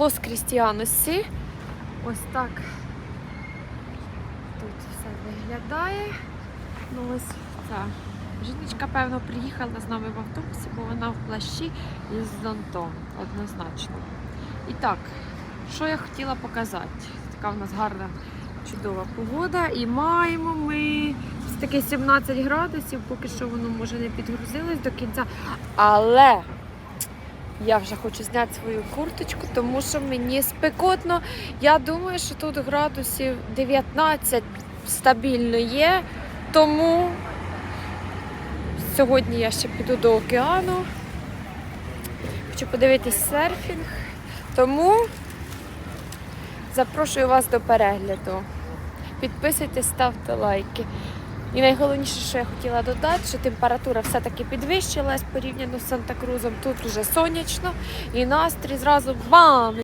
Лос Крістіаносі. Ось так тут все виглядає. Ну ось ця жіночка, певно, приїхала з нами в автобусі, бо вона в плащі і з зонтом, однозначно. І так, що я хотіла показати? Така в нас гарна, чудова погода. І маємо ми таке 17 градусів, поки що воно може не підгрузилось до кінця. Але я вже хочу зняти свою курточку, тому що мені спекотно. Я думаю, що тут градусів 19 стабільно є. Тому сьогодні я ще піду до океану. Хочу подивитись серфінг. Тому запрошую вас до перегляду. Підписуйтесь, ставте лайки. І найголовніше, що я хотіла додати, що температура все-таки підвищилась порівняно з Санта-Крузом. Тут вже сонячно і настрій зразу бам!